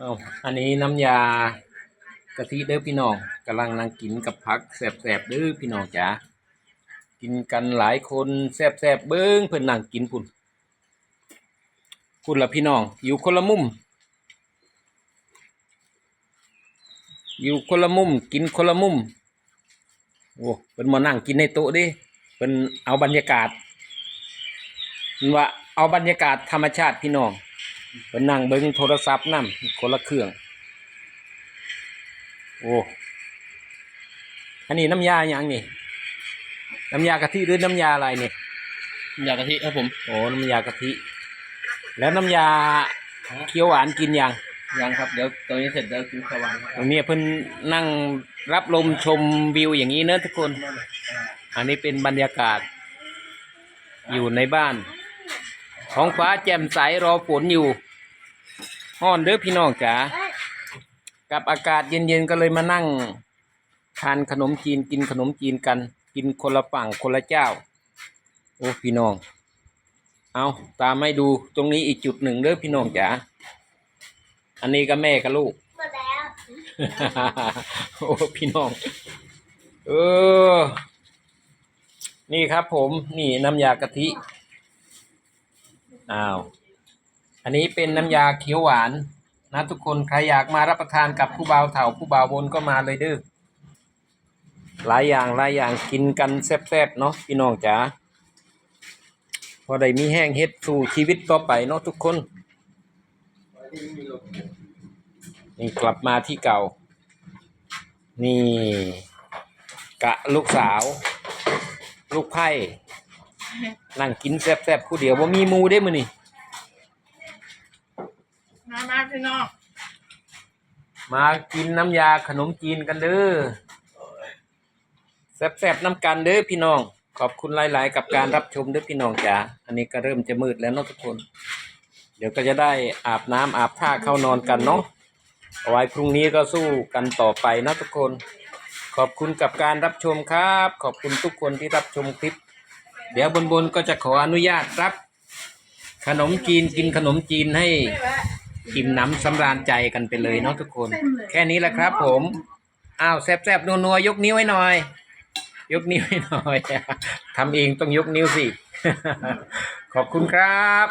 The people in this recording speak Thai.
เอาอันนี้น้ำยากะทิเด้อพี่น้องกำลังนั่งกินกับผักแสบๆเด้อพี่น้องจ๋ากินกันหลายคนแสบๆเบิ้งเพิ่นนั่งกินพุ่นพุ่นละพี่น้อง อยู่คนละมุม อยู่คนละมุม กินคนละมุมโอ้เป็นมานั่งกินในโต๊ะดิเป็นเอาบรรยากาศว่าเอาบรรยากาศธรรมชาติพี่น้อง เป็นนั่งเบิ้งโทรศัพท์นั่นคนละเครื่อง โอ้ อันนี้น้ำยาอย่างนี่ น้ำยากะทิหรือน้ำยาอะไรเนี่ยอยากกะทิครับผม โอ้ น้ำยากะทิ แล้วน้ำยาเคี้ยวหวานกินยัง ยังครับ เดี๋ยวตอนนี้เสร็จแล้วกินข้าวหวานคตรัรบงนี้เพิ่นนั่งรับลมชมวิวอย่างนี้เนอะทุกคน อันนี้เป็นบรรยากาศ อยู่ในบ้านท้องฟ้าแจ่มใสรอฝนอยู่ ห้อนเด้อพี่น้องจ๋ากับอากาศเย็นๆก็เลยมานั่ง ทานขนมจีนกินขนมจีนกัน กินคนละฝั่งคนละเจ้า โอ้พี่น้อง เอาตามให้ดูตรงนี้อีกจุดหนึ่งเด้อพี่น้องจ๋าอันนี้ก็แม่กับลูกหมดแล้วโอ้พี่น้อง เออ นี่ครับผมนี่น้ำยากะทิอ้าว อันนี้เป็นน้ำยาเขียวหวานนะทุกคนใครอยากมารับประทานกับผู้บ่าวเถ่าผู้บ่าวบนก็มาเลยเด้อหลายอย่างหลายอย่างกินกันแซ่บๆเนาะพี่น้องจ๋าพอได้มีแห้งเฮ็ดสู่ชีวิตต่อไปเนาะทุกคน นี่กลับมาที่เก่า นี่ กะลูกสาว ลูกไผ่นั่งกินแซ่บๆผู้เดียวว่ามีมูได้มือนี่ มามาพี่น้องมากินน้ำยาขนมจีนกันเด้อแซ่บๆน้ำกันเด้อพี่น้อง ขอบคุณหลาย ๆ กับการรับชมเด้อพี่น้องจ๋าอันนี้ก็เริ่มจะมืดแล้วเนาะทุกคน เดี๋ยวก็จะได้อาบน้ำอาบท่าเข้านอนกันเนาะเอาไว้พรุ่งนี้ก็สู้กันต่อไปนะทุกคน ขอบคุณกับการรับชมครับ ขอบคุณทุกคนที่รับชมคลิป เดี๋ยวบนๆก็จะขออนุญาตรับ ขนมจีนกินขนมจีนให้ อิ่มหน้ำสำราญใจกันไปเลยเนาะทุกคน แค่นี้แหละครับ ผมอ้าวแซบๆนัวๆยกนิ้วให้หน่อย ยกนิ้วให้หน่อยทำเองต้องยกนิ้วสิ ขอบคุณครับ